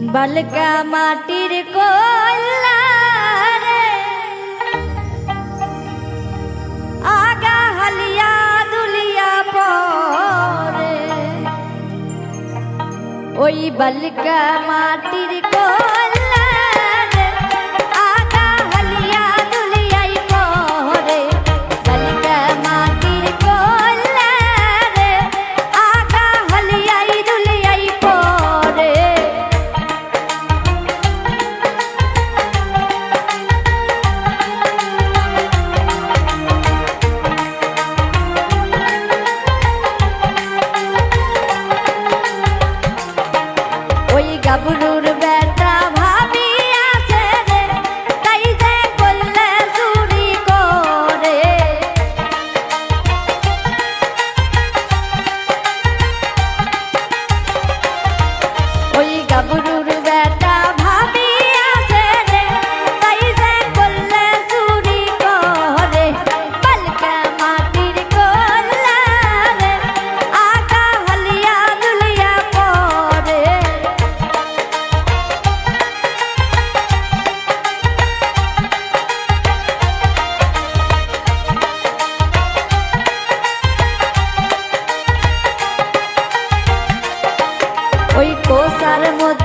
বালকা মাটির কল্লা আগা হালিয়া দুলিয়া পরে। ওই বালকা মাটির কল্লা kabur ওই কোসার মধ্যে